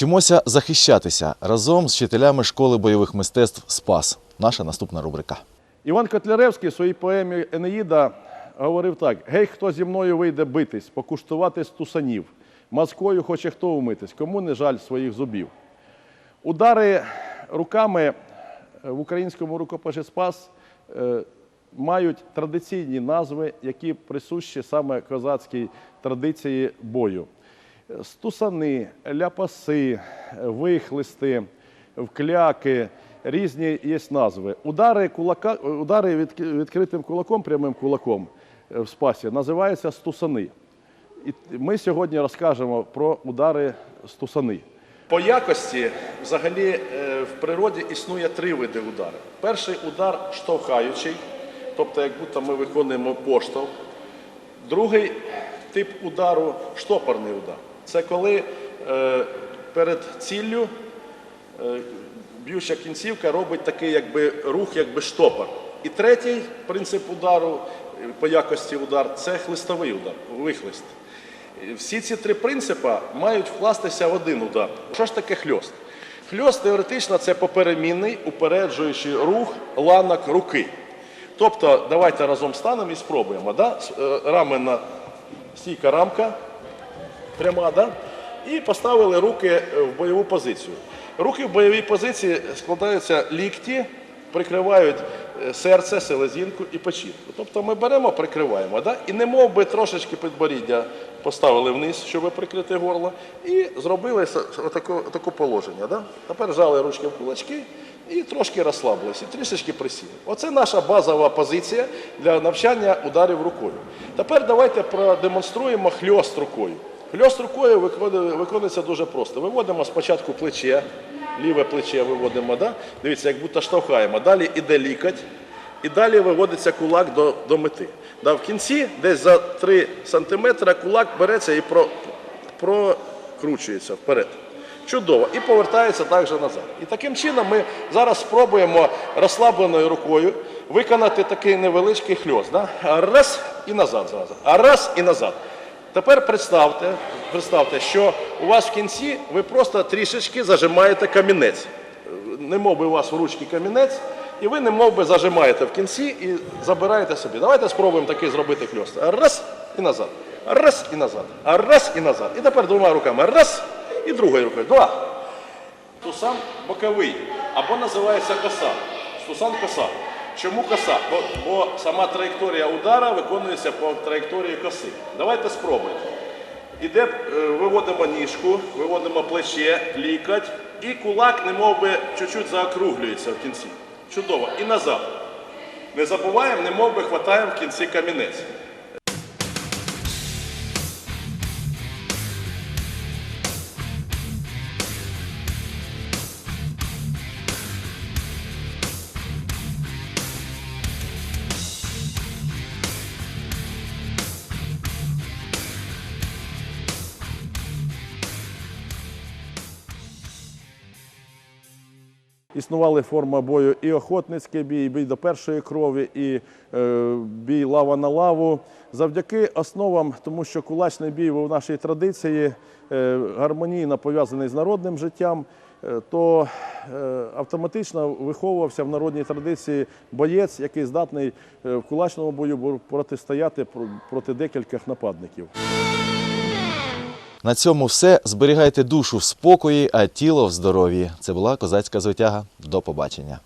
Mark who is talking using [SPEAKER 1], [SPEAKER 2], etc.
[SPEAKER 1] Вчимося захищатися разом з вчителями школи бойових мистецтв Спас. Наша наступна рубрика.
[SPEAKER 2] Іван Котляревський в своїй поемі Енеїда говорив так: Гей, хто зі мною вийде битись, покуштувати стусанів, мазкою хоче хто умитись, кому не жаль своїх зубів. Удари руками в українському рукописі Спас е, мають традиційні назви, які присущі саме козацькій традиції бою. Стусани, ляпаси, вихлисти, вкляки, різні є назви. Удари, кулака, удари від, відкритим кулаком, прямим кулаком е, в спасі називаються стусани. І ми сьогодні розкажемо про удари стусани. По якості взагалі е, в природі існує три види удару. Перший удар штовхаючий, тобто як будто ми виконуємо поштовх. Другий тип удару штопорний удар. Це коли е, перед ціллю е, б'юча кінцівка робить такий якби, рух, якби штопор. І третій принцип удару е, по якості удар це хлистовий удар, вихлист. Всі ці три принципи мають вкластися в один удар. Що ж таке хльост? Хльост теоретично це поперемінний, упереджуючий рух ланок руки. Тобто, давайте разом станемо і спробуємо. Да? Е, стійка рамка, пряма, да? і поставили руки в бойову позицію. Руки в бойовій позиції складаються лікті, прикривають е, серце, селезінку і печінку. Тобто ми беремо, прикриваємо, да? і не мов би трошечки підборіддя поставили вниз, щоб прикрити горло, і зробили таке положення. Да? Тепер жали ручки в кулачки і трошки розслабилися, трішечки присіли. Оце наша базова позиція для навчання ударів рукою. Тепер давайте продемонструємо хльост рукою. Хльост рукою виконується дуже просто. Виводимо спочатку плече, ліве плече виводимо, да? дивіться, як будто штовхаємо. Далі іде лікоть, і далі виводиться кулак до, до мети. Да, в кінці, десь за 3 см, кулак береться і про, прокручується вперед. Чудово. І повертається також назад. І таким чином ми зараз спробуємо розслабленою рукою виконати такий невеличкий хльост. Да? Раз і назад зразу. А раз і назад. Тепер представте, представте, що у вас в кінці ви просто трішечки зажимаєте камінець. Не мов би у вас в ручці камінець, і ви не мов би зажимаєте в кінці і забираєте собі. Давайте спробуємо такий зробити хльост. Раз і назад. Раз і назад. Раз і назад. І тепер двома руками. Раз і другою рукою. Два. Тусан боковий або називається коса. Тусан коса. Чому коса? Бо, бо сама траєкторія удара виконується по траєкторії коси. Давайте спробуємо. Іде, е, виводимо ніжку, виводимо плече, лікать, і кулак, немов би, чуть-чуть заокруглюється в кінці. Чудово. І назад. Не забуваємо, немов би хватаємо в кінці камінець. Існували форми бою і охотницький бій, і бій до першої крові, і е, бій лава на лаву. Завдяки основам, тому що кулачний бій в нашій традиції е, гармонійно пов'язаний з народним життям, е, то е, автоматично виховувався в народній традиції боєць, який здатний е, в кулачному бою протистояти пр- проти декількох нападників.
[SPEAKER 1] На цьому все. Зберігайте душу в спокої, а тіло в здоров'ї. Це була козацька звитяга. До побачення.